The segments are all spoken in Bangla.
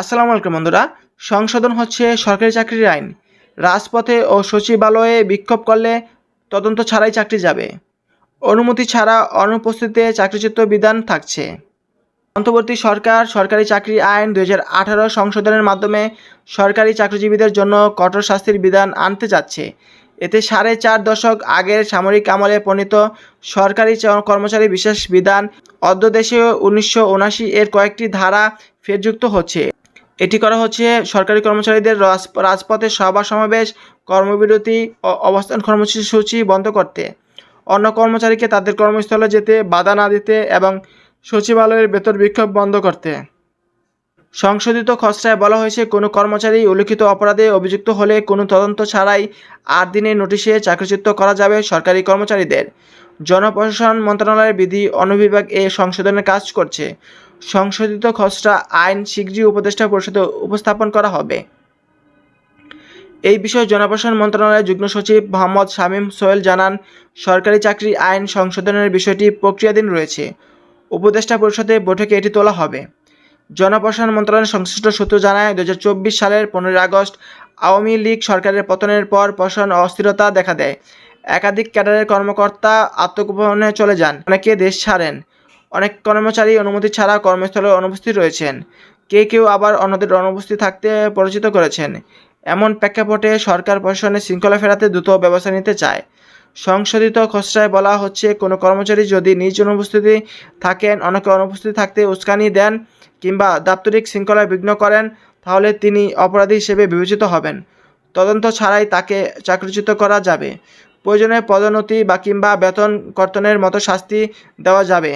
আসসালামু আলাইকুম বন্ধুরা। সংশোধন হচ্ছে সরকারি চাকরির আইন। রাজপথে ও সচিবালয়ে বিক্ষোভ করলে তদন্ত ছাড়াই চাকরি যাবে। অনুমতি ছাড়া অনুপস্থিতিতে চাকরিচ্যুত বিধান থাকছে। অন্তর্বর্তী সরকার সরকারি চাকরি আইন দুই সংশোধনের মাধ্যমে সরকারি চাকরিজীবীদের জন্য কঠোর শাস্তির বিধান আনতে যাচ্ছে। এতে সাড়ে চার দশক আগের সামরিক আমলে প্রণীত সরকারি কর্মচারী বিশেষ বিধান অধ্যাদেশীয় উনিশশো উনাশি এর কয়েকটি ধারা ফেরযুক্ত হচ্ছে। এটি করা হচ্ছে সরকারি কর্মচারীদের রাজ- রাজপথে সভা, সমাবেশ, কর্মবিরতি ও অবস্থান কর্মসূচি বন্ধ করতে। অন্য কর্মচারীকে তাদের কর্মস্থলে যেতে বাধা না দিতে এবং সচিবালয়ের বেতন বিক্ষোভ বন্ধ করতে। সংশোধিত খসড়ায় বলা হয়েছে, কোনো কর্মচারী উল্লিখিত অপরাধে অভিযুক্ত হলে কোনো তদন্ত ছাড়াই আট দিনের নোটিশে চাকরিচ্যুত করা যাবে সরকারি কর্মচারীদের। জনপ্রশাসন মন্ত্রণালয়ের বিধি অনুবিভাগ এ সংশোধনের কাজ করছে। সংশোধিত খসড়া আইন শীঘ্রই উপদেষ্টা পরিষদে উপস্থাপন করা হবে। এই বিষয়ে জনপ্রশাসন মন্ত্রণালয়ের যুগ্ম সচিব মোহাম্মদ শামীম সোহেল জানান, সরকারি চাকরি আইন সংশোধনের বিষয়টি প্রক্রিয়াধীন রয়েছে। উপদেষ্টা পরিষদে বৈঠকে এটি তোলা হবে। জনপ্রশাসন মন্ত্রণালয়ের সংশ্লিষ্ট সূত্র জানায় দু হাজার চব্বিশ সালের পনেরোই আগস্ট আওয়ামী লীগ সরকারের পতনের পর প্রশাসন অস্থিরতা দেখা দেয়। একাধিক ক্যাডারের কর্মকর্তা আত্মগোপনে চলে যান, অনেকে দেশ ছাড়েন। অনেক কর্মচারী অনুমতি ছাড়া কর্মস্থলে অনুপস্থিত রয়েছেন। কে কেউ আবার অন্যদের অনুপস্থিত থাকতে পরিচিত করেছেন। এমন প্রেক্ষাপটে সরকার প্রশাসনের শৃঙ্খলা ফেরাতে দ্রুত ব্যবস্থা নিতে চায়। সংশোধিত খসড়ায় বলা হচ্ছে, কোনো কর্মচারী যদি নিজ অনুপস্থিতি থাকেন অনেকে অনুপস্থিত থাকতে উস্কানি দেন কিংবা দাপ্তরিক শৃঙ্খলায় বিঘ্ন করেন, তাহলে তিনি অপরাধী হিসেবে বিবেচিত হবেন। তদন্ত ছাড়াই তাকে চাকরিচ্যুত করা যাবে। প্রয়োজনে পদোন্নতি বা কিংবা বেতন কর্তনের মতো শাস্তি দেওয়া যাবে।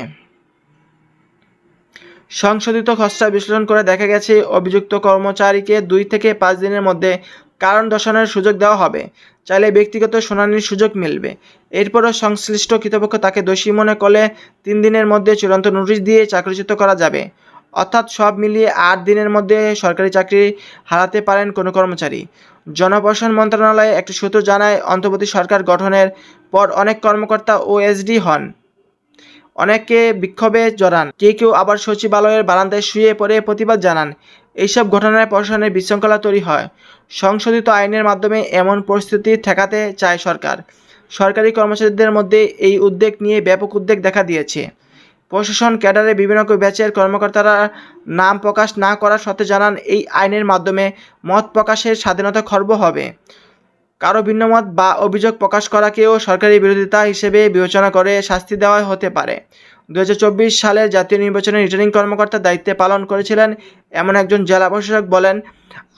সংশোধিত খসড়া বিশ্লেষণ করে দেখা গেছে, অভিযুক্ত কর্মচারীকে দুই থেকে পাঁচ দিনের মধ্যে কারণ দর্শানোর সুযোগ দেওয়া হবে। চাইলে ব্যক্তিগত শুনানির সুযোগ মিলবে। এরপরও সংশ্লিষ্ট কর্তৃপক্ষ তাকে দোষী মনে করলে তিন দিনের মধ্যে চূড়ান্ত নোটিশ দিয়ে চাকরিচ্যুত করা যাবে। অর্থাৎ সব মিলিয়ে আট দিনের মধ্যে সরকারি চাকরি হারাতে পারেন কোনো কর্মচারী। জনপ্রশাসন মন্ত্রণালয়ে একটি সূত্র জানায়, অন্তর্বর্তী সরকার গঠনের পর অনেক কর্মকর্তা ওএসডি হন। অনেকে বিক্ষোভে জড়ান। কেউ কেউ আবার সচিবালয়ের বারান্দায় শুয়ে পড়ে প্রতিবাদ জানান। এইসব ঘটনায় প্রশাসনের বিশৃঙ্খলা তৈরি হয়। সংশোধিত আইনের মাধ্যমে এমন পরিস্থিতি ঠেকাতে চায় সরকার। সরকারি কর্মচারীদের মধ্যে এই উদ্যোগ নিয়ে ব্যাপক উদ্বেগ দেখা দিয়েছে। প্রশাসন ক্যাডারে বিভিন্ন ব্যাচের কর্মকর্তারা নাম প্রকাশ না করার সত্ত্বে জানান, এই আইনের মাধ্যমে মত প্রকাশের স্বাধীনতা খর্ব হবে। কারও ভিন্নমত বা অভিযোগ প্রকাশ করাকেও সরকারি বিরোধিতা হিসেবে বিবেচনা করে শাস্তি দেওয়া হতে পারে। দু সালের জাতীয় নির্বাচনে রিটার্নিং কর্মকর্তার দায়িত্বে পালন করেছিলেন এমন একজন জেলা প্রশাসক বলেন,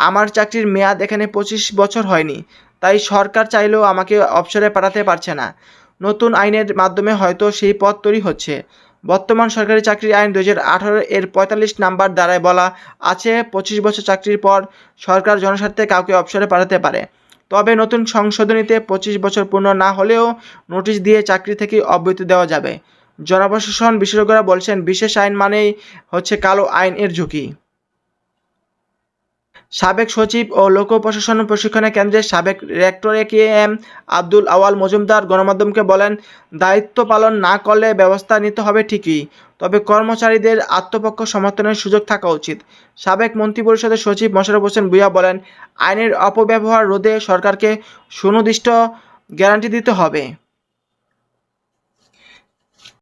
আমার চাকরির মেয়াদ এখানে পঁচিশ বছর হয়নি, তাই সরকার চাইলেও আমাকে অবসরে পাঠাতে পারছে না। নতুন আইনের মাধ্যমে হয়তো সেই পথ তৈরি হচ্ছে। বর্তমান সরকারি চাকরির আইন দু হাজার আঠারো এর পঁয়তাল্লিশ নাম্বার দ্বারায় বলা আছে, পঁচিশ বছর চাকরির পর সরকার জনস্বার্থে কাউকে অবসরে পাঠাতে পারে। তবে নতুন সংশোধনীতে পঁচিশ বছর পূর্ণ না হলেও নোটিশ দিয়ে চাকরি থেকে অব্যাহতি দেওয়া যাবে। জনপ্রশাসন বিশেষজ্ঞরা বলছেন, বিশেষ আইন মানেই হচ্ছে কালো আইনের ঝুঁকি। সাবেক সচিব ও লোক প্রশাসন প্রশিক্ষণ কেন্দ্রের সাবেক rector A K M Abdul Awal Majumdar গণমাধ্যমকে বলেন, দায়িত্ব পালন না করলে ব্যবস্থা নিতে হবে ঠিকই, তবে কর্মচারীদের আত্মপক্ষ সমর্থনের সুযোগ থাকা উচিত। সাবেক মন্ত্রিপরিষদের সচিব মোশাররফ হোসেন ভূঁইয়া বলেন, আইনের অপব্যবহার রোধে সরকারকে সুনির্দিষ্ট গ্যারান্টি দিতে হবে।